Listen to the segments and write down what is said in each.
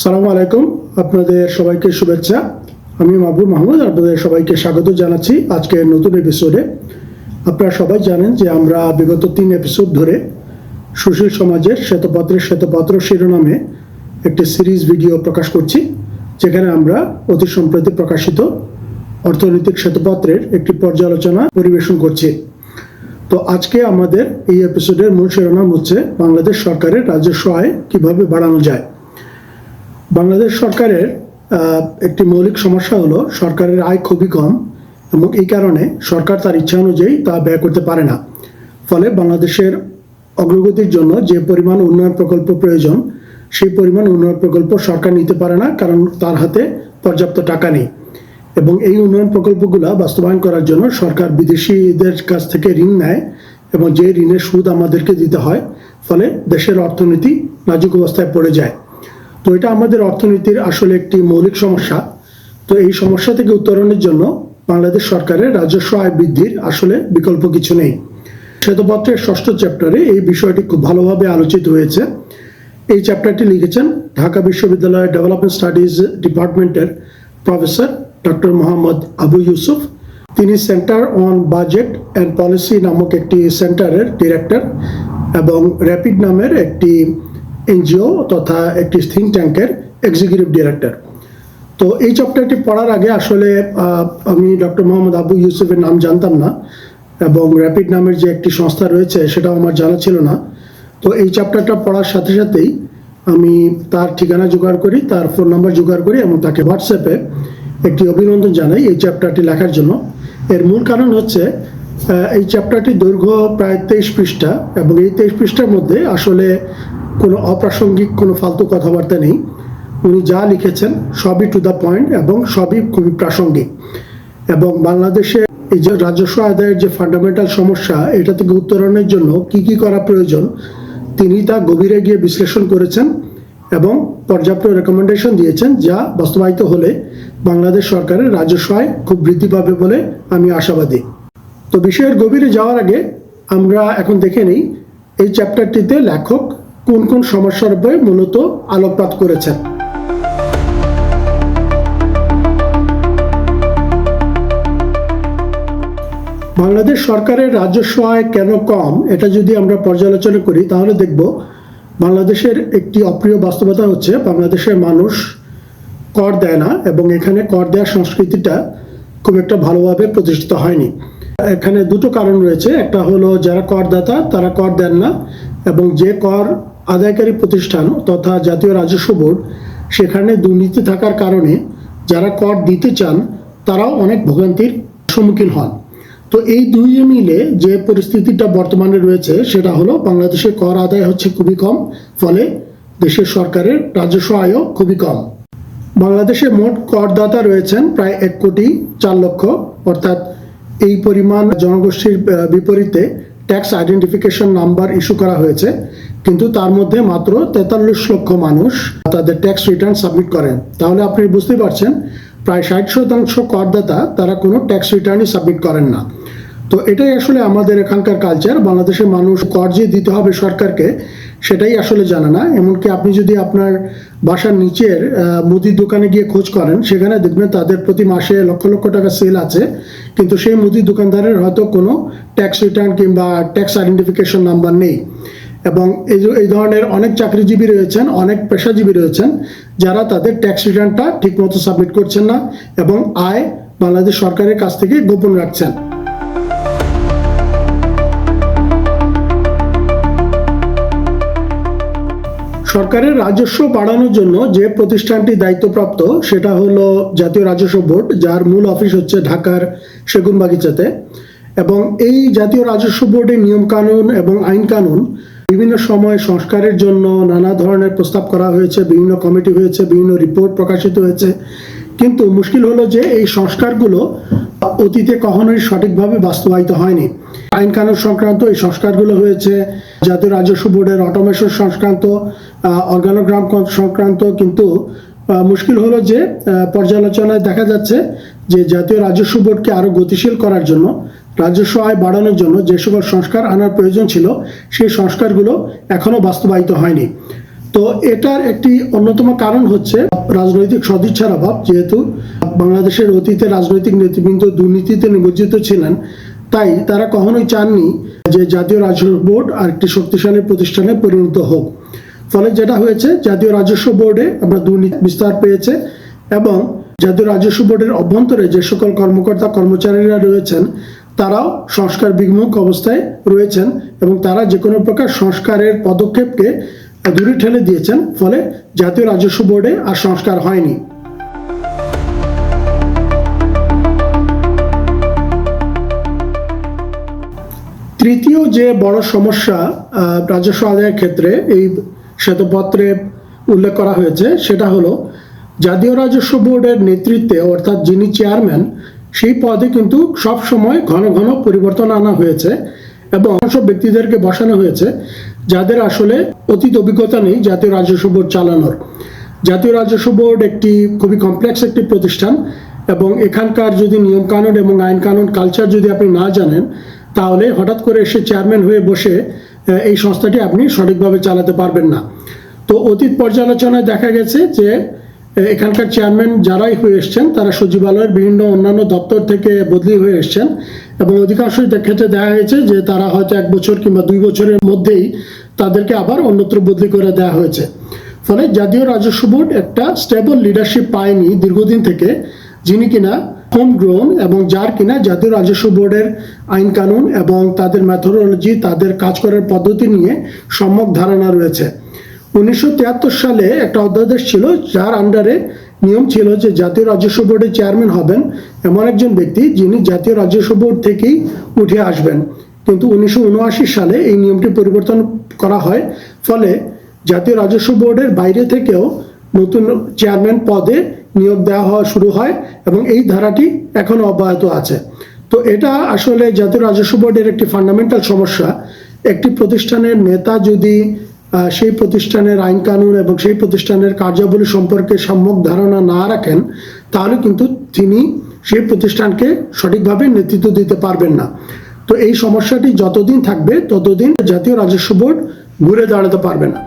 সালামু আলাইকুম। আপনাদের সবাইকে শুভেচ্ছা। আমি মাহবুব মাহমুদ, আপনাদের সবাইকে স্বাগত জানাচ্ছি আজকের নতুন এপিসোডে আপনারা সবাই জানেন যে আমরা বিগত তিন এপিসোড ধরে সুশীল সমাজের শ্বেতপত্রের শ্বেতপত্র শিরোনামে একটি সিরিজ ভিডিও প্রকাশ করছি। যেখানে আমরা অতি সম্প্রতি প্রকাশিত অর্থনৈতিক শ্বেতপত্রের একটি পর্যালোচনা পরিবেশন করছি। তো আজকে আমাদের এই এপিসোডের মূল শিরোনাম হচ্ছে বাংলাদেশ সরকারের রাজস্ব আয় কীভাবে বাড়ানো যায়? বাংলাদেশ সরকারের একটি মৌলিক সমস্যা হলো সরকারের আয় খুবই কম এবং এই কারণে সরকার তার ইচ্ছা অনুযায়ী তা ব্যয় করতে পারে না। ফলে বাংলাদেশের অগ্রগতির জন্য যে পরিমাণ উন্নয়ন প্রকল্প প্রয়োজন সেই পরিমাণ উন্নয়ন প্রকল্প সরকার নিতে পারে না, কারণ তার হাতে পর্যাপ্ত টাকা নেই। এবং এই উন্নয়ন প্রকল্পগুলো বাস্তবায়ন করার জন্য সরকার বিদেশিদের কাছ থেকে ঋণ নেয় এবং যে ঋণের সুদ আমাদেরকে দিতে হয়, ফলে দেশের অর্থনীতি নাজুক অবস্থায় পড়ে যায়। তো এটা আমাদের অর্থনীতির আসলে একটি মৌলিক সমস্যা। তো এই সমস্যা থেকে উত্তরণের জন্য বাংলাদেশ সরকারের রাজস্ব আয় বৃদ্ধির আসলে বিকল্প কিছু নেই। শ্বেতপত্রের ষষ্ঠ চ্যাপ্টারে এই বিষয়টি খুব ভালোভাবে আলোচিত হয়েছে। এই চ্যাপ্টারটি লিখেছেন ঢাকা বিশ্ববিদ্যালয়ের ডেভেলপমেন্ট স্টাডিজ ডিপার্টমেন্টের প্রফেসর ডক্টর মোহাম্মদ আবু ইউসুফ। তিনি centre on budget and policy নামক একটি সেন্টারের ডিরেক্টর এবং র্যাপিড নামের একটি এনজিও তথা একটি থিঙ্ক ট্যাঙ্কের এক্সিকিউটিভ ডিরেক্টর তো এই চ্যাপ্টারটি পড়ার আগে আসলে আমি ডক্টর মোহাম্মদ আবু ইউসুফের নাম জানতাম না এবং র্যাপিড নামের যে একটি সংস্থা রয়েছে সেটাও আমার জানা ছিল না। তো এই চ্যাপ্টারটা পড়ার সাথে সাথেই আমি তার ঠিকানা জোগাড় করি, তার ফোন নাম্বার জোগাড় করি এবং তাকে হোয়াটসঅ্যাপে একটি অভিনন্দন জানাই এই চ্যাপ্টারটি লেখার জন্য। এর মূল কারণ হচ্ছে এই চ্যাপ্টারটি দৈর্ঘ্য প্রায় তেইশ পৃষ্ঠা এবং এই তেইশ পৃষ্ঠার মধ্যে আসলে কোনো অপ্রাসঙ্গিক, কোনো ফালতু কথাবার্তা নেই। উনি যা লিখেছেন সবই টু দ্য পয়েন্ট এবং সবই খুবই প্রাসঙ্গিক। এবং বাংলাদেশে এই যে রাজস্ব আদায়ের যে ফান্ডামেন্টাল সমস্যা, এটা থেকে উত্তরণের জন্য কি কি করা প্রয়োজন তিনি তা গভীরে গিয়ে বিশ্লেষণ করেছেন এবং পর্যাপ্ত রেকমেন্ডেশন দিয়েছেন যা বাস্তবায়িত হলে বাংলাদেশ সরকারের রাজস্ব আয় খুব বৃদ্ধি পাবে বলে আমি আশাবাদী। তো বিষয়ের গভীরে যাওয়ার আগে আমরা এখন দেখে নিই এই চ্যাপ্টারটিতে লেখক কোন কোন সমস্যার উপরে মূলত আলোকপাত করেছেন। বাংলাদেশ সরকারের রাজস্ব আয় কেন কম, এটা যদি আমরা পর্যালোচনা করি, তাহলে দেখব বাংলাদেশের একটি অপ্রিয় বাস্তবতা হচ্ছে বাংলাদেশের মানুষ কর দেয় না এবং এখানে কর দেওয়ার সংস্কৃতিটা খুব একটা ভালোভাবে প্রতিষ্ঠিত হয়নি। এখানে দুটো কারণ রয়েছে। একটা হলো যারা করদাতা, তারা কর দেন না এবং যে কর আদায়কারী প্রতিষ্ঠান তথা জাতীয় রাজস্ব বোর্ড, সেখানে দুর্নীতি থাকার কারণে যারা কর দিতে চান, তারাও অনেক ভোগান্তির সম্মুখীন হন। তো এই দুই মিলে যে পরিস্থিতিটা বর্তমানে রয়েছে, সেটা হলো বাংলাদেশের কর আদায় হচ্ছে খুবই কম, ফলে দেশের সরকারের রাজস্ব আয়ও খুবই কম। বাংলাদেশে মোট করদাতা রয়েছেন প্রায় এক কোটি চার লক্ষ, অর্থাৎ এই পরিমাণ জনগোষ্ঠীর বিপরীতে ট্যাক্স আইডেন্টিফিকেশন নাম্বার ইস্যু করা হয়েছে, কিন্তু তার মধ্যে মাত্র তেতাল্লিশ লক্ষ মানুষ তাদের ট্যাক্স রিটার্ন সাবমিট করেন। তাহলে আপনি বুঝতে পারছেন, প্রায় ষাট শতাংশ করদাতা তারা কোনো ট্যাক্স রিটার্নই সাবমিট করেন না। তো এটাই আসলে আমাদের এখানকার কালচার বাংলাদেশের মানুষ কর যে দিতে হবে সরকারকে, সেটাই আসলে জানে না। এমনকি আপনি যদি আপনার বাসার নিচের মুদির দোকানে গিয়ে খোঁজ করেন, সেখানে দেখবেন তাদের প্রতি মাসে লক্ষ লক্ষ টাকা সেল আছে। কিন্তু সেই মুদির দোকানদারের হয়তো কোনো ট্যাক্স রিটার্ন কিংবা ট্যাক্স আইডেন্টিফিকেশন নাম্বার নেই। এবং এই এই ধরনের অনেক চাকরিজীবী রয়েছেন, অনেক পেশাজীবী রয়েছেন, যারা তাদের ট্যাক্স রিটার্নটা ঠিকমতো সাবমিট করছেন না এবং আয় বাংলাদেশ সরকারের কাছ থেকে গোপন রাখছেন। সরকারের রাজস্ব বাড়ানোর জন্য যে প্রতিষ্ঠানটি দায়িত্বপ্রাপ্ত, সেটা হলো জাতীয় রাজস্ব বোর্ড, যার মূল অফিস হচ্ছে ঢাকার সেগুনবাগিচাতে। এবং এই জাতীয় রাজস্ব বোর্ডের নিয়মকানুন এবং আইন কানুন বিভিন্ন সময় সংস্কারের জন্য নানা ধরনের প্রস্তাব করা হয়েছে, বিভিন্ন কমিটি হয়েছে, বিভিন্ন রিপোর্ট প্রকাশিত হয়েছে। কিন্তু মুশকিল হলো যে এই সংস্কারগুলো অতীতে কখনোই সঠিকভাবে বাস্তবায়িত হয়নি। আইন কানুন সংক্রান্ত এই সংস্কারগুলো হয়েছে, জাতীয় রাজস্ব বোর্ডের অটোমেশন সংক্রান্ত অর্গানোগ্রাম সংক্রান্ত, কিন্তু মুশকিল হলো যে পর্যালোচনায় দেখা যাচ্ছে যে জাতীয় রাজস্ব বোর্ডকে আরও গতিশীল করার জন্য, রাজস্ব আয় বাড়ানোর জন্য যে সকল সংস্কার আনার প্রয়োজন ছিল, সেই সংস্কারগুলো এখনও বাস্তবায়িত হয়নি। তো এটার একটি অন্যতম কারণ হচ্ছে রাজনৈতিক সদিচ্ছার অভাব, যেহেতু বাংলাদেশের অতীতে রাজনৈতিক নেতৃবৃন্দ দুর্নীতিতে নিমজ্জিত ছিলেন তাই তারা কখনোই চাননি যে জাতীয় রাজস্ব বোর্ড আর একটি শক্তিশালী প্রতিষ্ঠানে পরিণত হোক। ফলে যেটা হয়েছে, জাতীয় রাজস্ব বোর্ডে আমরা দুর্নীতি বিস্তার পেয়েছে এবং জাতীয় রাজস্ব বোর্ডের অভ্যন্তরে যে সকল কর্মকর্তা, কর্মচারীরা রয়েছেন, তারাও সংস্কার বিমুখ অবস্থায় রয়েছেন এবং তারা যে কোনো প্রকার সংস্কারের পদক্ষেপকে দূরে ঠেলে দিয়েছেন। ফলে জাতীয় রাজস্ব বোর্ডে আর সংস্কার হয়নি। তৃতীয় যে বড় সমস্যা রাজস্ব আদায়ের ক্ষেত্রে এই শ্বেতপত্রে উল্লেখ করা হয়েছে, সেটা হলো জাতীয় রাজস্ব বোর্ডের নেতৃত্বে, অর্থাৎ যিনি চেয়ারম্যান, সেই পদে কিন্তু সব সময় ঘন ঘন পরিবর্তন আনা হয়েছে এবং সব ব্যক্তিদেরকে বসানো হয়েছে, যাদের আসলে অতীত অভিজ্ঞতা নেই জাতীয় রাজস্ব বোর্ড চালানোর। জাতীয় রাজস্ব বোর্ড একটি খুবই কমপ্লেক্স একটি প্রতিষ্ঠান এবং এখানকার যদি নিয়মকানুন এবং আইন কানুন কালচার যদি আপনি না জানেন তাহলে হঠাৎ করে এসে চেয়ারম্যান হয়ে বসে এই সংস্থাটি আপনি সঠিকভাবে চালাতে পারবেন না। তো অতীত পর্যালোচনায় দেখা গেছে যে এখানকার চেয়ারম্যান যারাই হয়ে এসছেন, তারা সচিবালয়ের বিভিন্ন অন্যান্য দপ্তর থেকে বদলি হয়ে এসছেন এবং অধিকাংশ ক্ষেত্রে দেখা গেছে যে, তারা হয়তো এক বছর কিংবা দুই বছরের মধ্যেই তাদেরকে আবার অন্যত্র বদলি করে দেওয়া হয়েছে। ফলে জাতীয় রাজস্ব বোর্ড একটা স্টেবল লিডারশিপ পায়নি দীর্ঘদিন থেকে, যিনি কিনা হোম গ্রোন এবং যার কিনা জাতীয় রাজস্ব বোর্ডের আইন কানুন এবং তাদের ম্যাথোডোলজি তাদের কাজ করার পদ্ধতি নিয়ে সম্যক ধারণা রয়েছে। উনিশশো তিয়াত্তর সালে একটা অধ্যাদেশ ছিল, যার আন্ডারে নিয়ম ছিল যে জাতীয় রাজস্ব বোর্ডের চেয়ারম্যান হবেন এমন একজন ব্যক্তি যিনি জাতীয় রাজস্ব বোর্ড থেকেই উঠে আসবেন। কিন্তু উনিশশো উনআশি সালে এই নিয়মটি পরিবর্তন করা হয়। ফলে জাতীয় রাজস্ব বোর্ডের বাইরে থেকেও নতুন চেয়ারম্যান পদে নিয়োগ দেওয়া হওয়া শুরু হয় এবং এই ধারাটি এখনও অব্যাহত আছে। তো এটা আসলে জাতীয় রাজস্ব বোর্ডের একটি ফান্ডামেন্টাল সমস্যা। একটি প্রতিষ্ঠানের নেতা যদি সেই প্রতিষ্ঠানের আইন কানুন এবং সেই প্রতিষ্ঠানের কার্যাবলী সম্পর্কে সম্যক ধারণা না রাখেন, তাহলে কিন্তু তিনি সেই প্রতিষ্ঠানকে সঠিকভাবে নেতৃত্ব দিতে পারবেন না। তো এই সমস্যাটি যতদিন থাকবে, ততদিন জাতীয় রাজস্ব বোর্ড ঘুরে দাঁড়াতে পারবে না।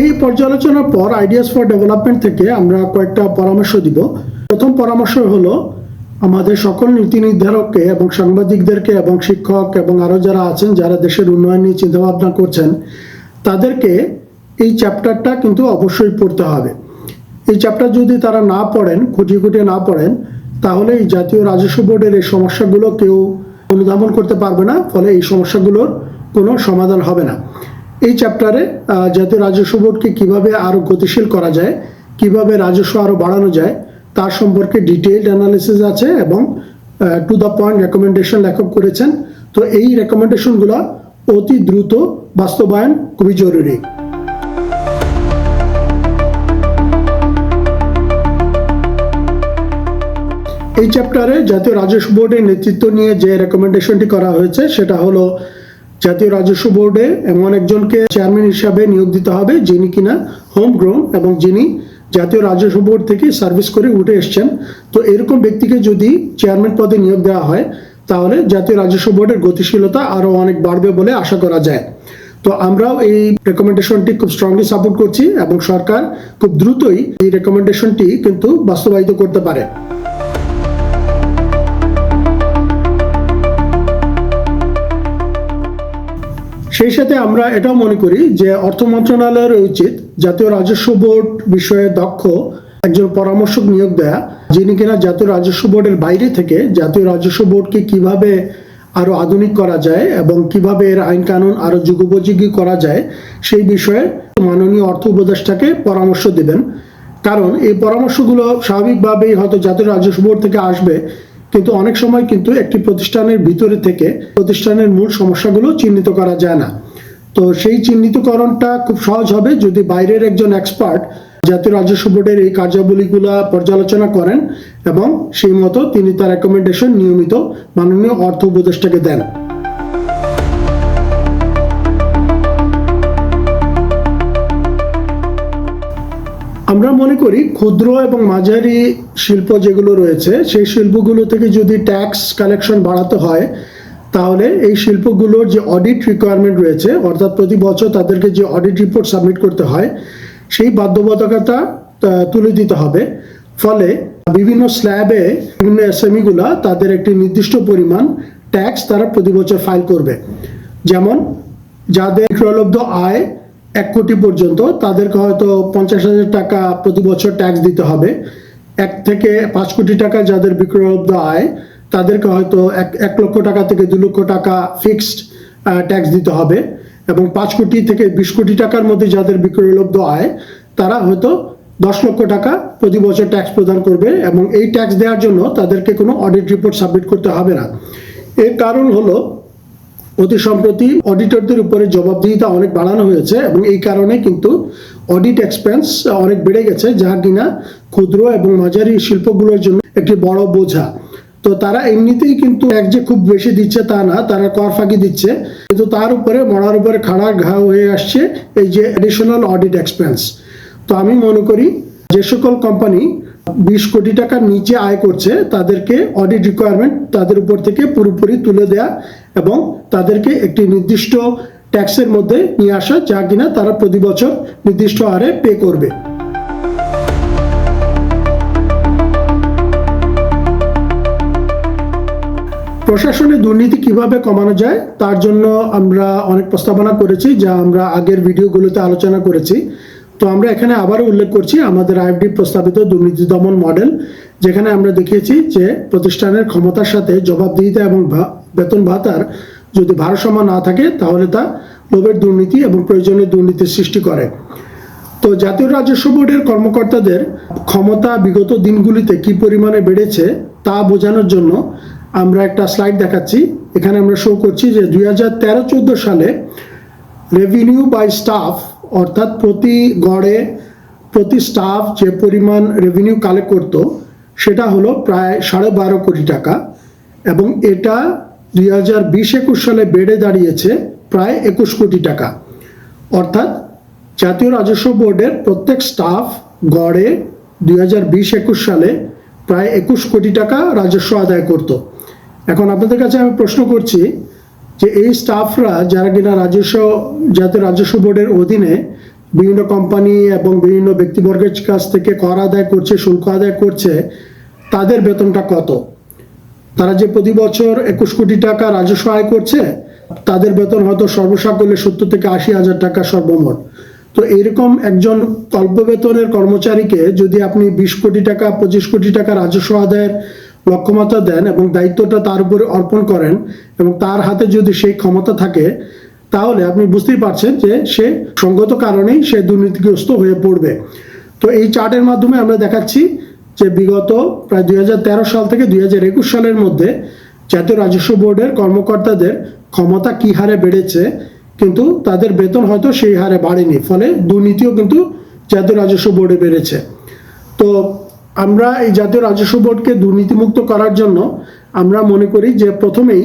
এই পর্যালোচনার পর আইডিয়াস ফর ডেভেলপমেন্ট থেকে আমরা কয়েকটা পরামর্শ দিব। প্রথম পরামর্শ হলো, আমাদের সকল নীতি নির্ধারককে এবং সাংবাদিকদেরকে এবং শিক্ষক এবং আরও যারা আছেন, যারা দেশের উন্নয়ন নিয়ে চিন্তাভাবনা করছেন, তাদেরকে এই চ্যাপ্টারটা কিন্তু অবশ্যই পড়তে হবে। এই চ্যাপ্টার যদি তারা না পড়েন, খুঁটিয়ে খুঁটিয়ে না পড়েন, তাহলে এই জাতীয় রাজস্ব বোর্ডের এই সমস্যাগুলো কেউ অনুধাবন করতে পারবে না, ফলে এই সমস্যাগুলোর কোনো সমাধান হবে না। এই চ্যাপ্টারে জাতীয় রাজস্ব বোর্ডকে কীভাবে আরও গতিশীল করা যায়, কীভাবে রাজস্ব আরও বাড়ানো যায়, তার সম্পর্কে ডিটেইলড অ্যানালিসিস আছে এবং টু দ্য পয়েন্ট রেকমেন্ডেশন লেখক করেছেন। তো এই রেকমেন্ডেশনগুলো অতি দ্রুত বাস্তবায়ন খুবই জরুরি। এই চ্যাপ্টারে জাতীয় রাজস্ব বোর্ডের নেতৃত্ব নিয়ে যে রেকমেন্ডেশনটি করা হয়েছে, সেটা হলো জাতীয় রাজস্ব বোর্ডে এমন একজনকে চেয়ারম্যান হিসাবে নিয়োগ দিতে হবে যিনি কিনা হোম গ্রোন এবং যিনি জাতীয় রাজস্ব বোর্ড থেকে সার্ভিস করে উঠে এসছেন। তো এরকম ব্যক্তিকে যদি চেয়ারম্যান পদে নিয়োগ দেওয়া হয়, তাহলে জাতীয় রাজস্ব বোর্ডের গতিশীলতা আরও অনেক বাড়বে বলে আশা করা যায়। তো আমরাও এই রেকমেন্ডেশনটি খুব স্ট্রংলি সাপোর্ট করছি এবং সরকার খুব দ্রুতই এই রেকমেন্ডেশনটি কিন্তু বাস্তবায়িত করতে পারে। সেই সাথে আমরা এটাও মনে করি যে অর্থ মন্ত্রণালয়ের উচিত জাতীয় রাজস্ব বোর্ড বিষয়ে দক্ষ একজন পরামর্শক নিয়োগ দেয়া, যিনি কিনা জাতীয় রাজস্ব বোর্ডের বাইরে থেকে জাতীয় রাজস্ব বোর্ডকে কীভাবে আরও আধুনিক করা যায় এবং কীভাবে এর আইন কানুন আরও যুগোপযোগী করা যায়, সেই বিষয়ে মাননীয় অর্থ উপদেষ্টাকে পরামর্শ দিবেন। কারণ এই পরামর্শগুলো স্বাভাবিকভাবেই হয়তো জাতীয় রাজস্ব বোর্ড থেকে আসবে কিন্তু অনেক সময় কিন্তু একটি প্রতিষ্ঠানের ভিতরে থেকে প্রতিষ্ঠানের মূল সমস্যাগুলো চিহ্নিত করা যায় না। তো সেই চিহ্নিতকরণটা খুব সহজ হবে যদি বাইরের একজন এক্সপার্ট জাতীয় রাজস্ব বোর্ডের এই কার্যাবলীগুলো পর্যালোচনা করেন এবং সেই মতো তিনি তার রেকমেন্ডেশন নিয়মিত মাননীয় অর্থ উপদেষ্টাকে দেন। আমরা মনে করি ক্ষুদ্র এবং মাঝারি শিল্প যেগুলো রয়েছে, সেই শিল্পগুলো থেকে যদি ট্যাক্স কালেকশন বাড়াতে হয়, তাহলে এই শিল্পগুলোর যে অডিট রিকোয়ারমেন্ট রয়েছে, অর্থাৎ প্রতি বছর তাদেরকে যে অডিট রিপোর্ট সাবমিট করতে হয়, সেই বাধ্যবাধকতা তুলে দিতে হবে। ফলে বিভিন্ন স্ল্যাবে বিভিন্ন এসএমইগুলা তাদের একটি নির্দিষ্ট পরিমাণ ট্যাক্স তারা প্রতি বছর ফাইল করবে। যেমন, যাদের বিক্রয়লব্ধ আয় এক কোটি পর্যন্ত, তাদেরকে হয়তো পঞ্চাশ হাজার টাকা প্রতি বছর ট্যাক্স দিতে হবে। এক থেকে পাঁচ কোটি টাকা যাদের বিক্রয়লব্ধ আয় তাদেরকে হয়তো এক এক লক্ষ টাকা থেকে দু লক্ষ টাকা ফিক্সড ট্যাক্স দিতে হবে। এবং পাঁচ কোটি থেকে বিশ কোটি টাকার মধ্যে যাদের বিক্রয়লব্ধ আয় তারা হয়তো দশ লক্ষ টাকা প্রতি বছর ট্যাক্স প্রদান করবে এবং এই ট্যাক্স দেওয়ার জন্য তাদেরকে কোনো অডিট রিপোর্ট সাবমিট করতে হবে না। এর কারণ হলো অতি সম্প্রতি অডিটরদের উপরে জবাবদিহিতা অনেক বাড়ানো হয়েছে এবং এই কারণে কিন্তু অডিট এক্সপেন্স অনেক বেড়ে গেছে, যা কিনা ক্ষুদ্র এবং মাঝারি শিল্পগুলোর জন্য একটি বড় বোঝা। তো তারা এমনিতেই কিন্তু এক যে খুব বেশি দিচ্ছে তা না, তারা কর ফাঁকি দিচ্ছে। কিন্তু তার উপরে, মরার উপরে খাড়া ঘা হয়ে আসছে এই যে অ্যাডিশনাল অডিট এক্সপেন্স তো আমি মনে করি যে সকল কোম্পানি বিশ কোটি টাকার নিচে আয় করছে, তাদেরকে অডিট রিকোয়ারমেন্ট তাদের উপর থেকে পুরোপুরি তুলে দেয়া এবং তাদেরকে একটি নির্দিষ্ট ট্যাক্সের মধ্যে নিয়ে আসা যা কিনা তারা প্রতি বছর নির্দিষ্ট হারে পে করবে। প্রশাসনে দুর্নীতি কীভাবে কমানো যায়, তার জন্য আমরা অনেক প্রস্তাবনা করেছি যা আমরা আগের ভিডিওগুলোতে আলোচনা করেছি। তো আমরা এখানে আবারও উল্লেখ করছি আমাদের আইএফডি প্রস্তাবিত দুর্নীতি দমন মডেল, যেখানে আমরা দেখিয়েছি যে প্রতিষ্ঠানের ক্ষমতার সাথে জবাবদিহিতা এবং বেতন ভাতার যদি ভারসাম্য না থাকে, তাহলে তা লোভের দুর্নীতি এবং প্রয়োজনীয় দুর্নীতির সৃষ্টি করে। তো জাতীয় রাজস্ব বোর্ডের কর্মকর্তাদের ক্ষমতা বিগত দিনগুলিতে কি পরিমাণে বেড়েছে, তা বোঝানোর জন্য আমরা একটা স্লাইড দেখাচ্ছি। এখানে আমরা শো করছি যে দুই হাজার তেরো সালে রেভিনিউ বাই স্টাফ অর্থাৎ প্রতি গড়ে, প্রতি স্টাফ যে পরিমাণ রেভিনিউ কালেক্ট করত, সেটা হলো প্রায় সাড়ে বারো কোটি টাকা। এবং এটা দুই হাজার বিশ একুশ সালে বেড়ে দাঁড়িয়েছে প্রায় একুশ কোটি টাকা। অর্থাৎ জাতীয় রাজস্ব বোর্ডের প্রত্যেক স্টাফ গড়ে দুই হাজার বিশ একুশ সালে প্রায় একুশ কোটি টাকা রাজস্ব আদায় করত। এখন আপনাদের কাছে আমি প্রশ্ন করছি যে এই স্টাফরা যারা কিনা রাজস্ব, জাতীয় রাজস্ব বোর্ডের অধীনে বিভিন্ন কোম্পানি এবং বিভিন্ন ব্যক্তিবর্গের কাছ থেকে কর আদায় করছে, শুল্ক আদায় করছে, তাদের বেতনটা কত? তারা যে প্রতি বছর একুশ কোটি টাকা রাজস্ব আয় করছে, তাদের বেতন হয়তো সর্বসাকল্যে সত্তর থেকে আশি হাজার টাকা সর্বমোট। তো এরকম একজন অল্প বেতনের কর্মচারীকে যদি আপনি বিশ কোটি টাকা, পঁচিশ কোটি টাকা রাজস্ব আদায়ের লক্ষ্যমাত্রা দেন এবং দায়িত্বটা তার উপরে অর্পণ করেন এবং তার হাতে যদি সেই ক্ষমতা থাকে, তাহলে আপনি বুঝতেই পারছেন যে সে সঙ্গত কারণেই সে দুর্নীতিগ্রস্ত হয়ে পড়বে। তো এই চার্টের মাধ্যমে আমরা দেখাচ্ছি যে বিগত প্রায় দুই হাজার তেরো সাল থেকে দুই হাজার একুশ সালের মধ্যে জাতীয় রাজস্ব বোর্ডের কর্মকর্তাদের ক্ষমতা কি হারে বেড়েছে, কিন্তু তাদের বেতন হয়তো সেই হারে বাড়েনি, ফলে দুর্নীতিও কিন্তু জাতীয় রাজস্ব বোর্ডে বেড়েছে। তো আমরা এই জাতীয় রাজস্ব বোর্ডকে দুর্নীতিমুক্ত করার জন্য আমরা মনে করি যে প্রথমেই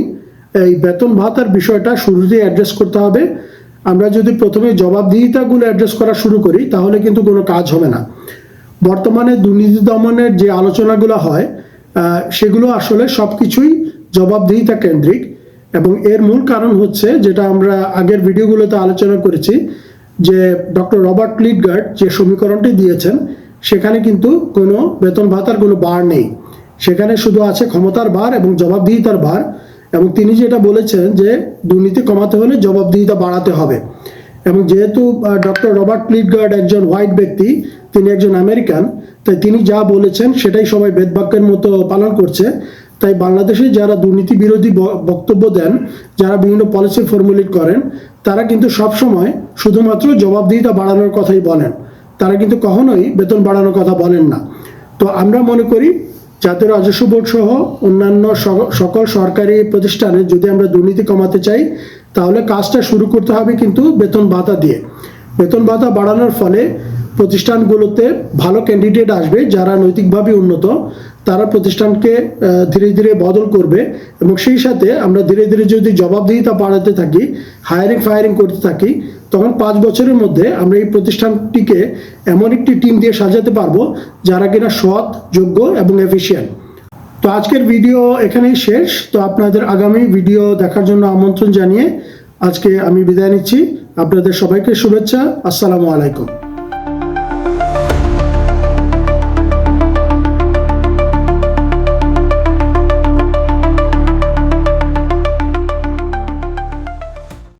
এই বেতন ভাতার বিষয়টা শুরুতেই অ্যাড্রেস করতে হবে। আমরা যদি প্রথমে জবাবদিহিতাগুলো অ্যাড্রেস করা শুরু করি, তাহলে কিন্তু কোনো কাজ হবে না। বর্তমানে দুর্নীতি দমনের যে আলোচনাগুলো হয় সেগুলো আসলে সব কিছুই জবাবদিহিতা কেন্দ্রিক এবং এর মূল কারণ হচ্ছে যেটা আমরা আগের ভিডিওগুলোতে আলোচনা করেছি, যে ডক্টর রবার্ট লিডগার্ড যে সমীকরণটি দিয়েছেন সেখানে কিন্তু কোনো বেতন ভাতার কোনো বার নেই। সেখানে শুধু আছে ক্ষমতার বার এবং জবাবদিহিতার বার এবং তিনি যেটা বলেছেন যে দুর্নীতি কমাতে হলে জবাবদিহিতা বাড়াতে হবে। এবং যেহেতু ডক্টর রবার্ট লিডগার্ড একজন হোয়াইট ব্যক্তি, তিনি একজন আমেরিকান, তাই তিনি যা বলেছেন সেটাই সবাই বেদবাক্যের মতো পালন করছে। তাই বাংলাদেশে যারা দুর্নীতি বিরোধী বক্তব্য দেন, যারা বিভিন্ন পলিসি ফর্মুলেট করেন, তারা কিন্তু সবসময় শুধুমাত্র জবাবদিহিতা বাড়ানোর কথাই বলেন। তারা কিন্তু কখনোই বেতন বাড়ানোর কথা বলেন না। তো আমরা মনে করি জাতীয় রাজস্ব বোর্ড সহ অন্যান্য সকল সরকারি প্রতিষ্ঠানে যদি আমরা দুর্নীতি কমাতে চাই, তাহলে কাজটা শুরু করতে হবে কিন্তু বেতন ভাতা দিয়ে। বেতন ভাতা বাড়ানোর ফলে প্রতিষ্ঠানগুলোতে ভালো ক্যান্ডিডেট আসবে যারা নৈতিকভাবে উন্নত, তারা প্রতিষ্ঠানকে ধীরে ধীরে বদল করবে এবং সেই সাথে আমরা ধীরে ধীরে যদি জবাবদিহিতা বাড়াতে থাকি হায়ারিং ফায়ারিং করতে থাকি তখন পাঁচ বছরের মধ্যে আমরা এই প্রতিষ্ঠানটিকে এমন একটি টিম দিয়ে সাজাতে পারব যারা কিনা সৎ, যোগ্য এবং এফিসিয়েন্ট তো আজকের ভিডিও এখানেই শেষ। তো আপনাদের আগামী ভিডিও দেখার জন্য আমন্ত্রণ জানিয়ে আজকে আমি বিদায় নিচ্ছি। আপনাদের সবাইকে শুভেচ্ছা। আসসালামু আলাইকুম।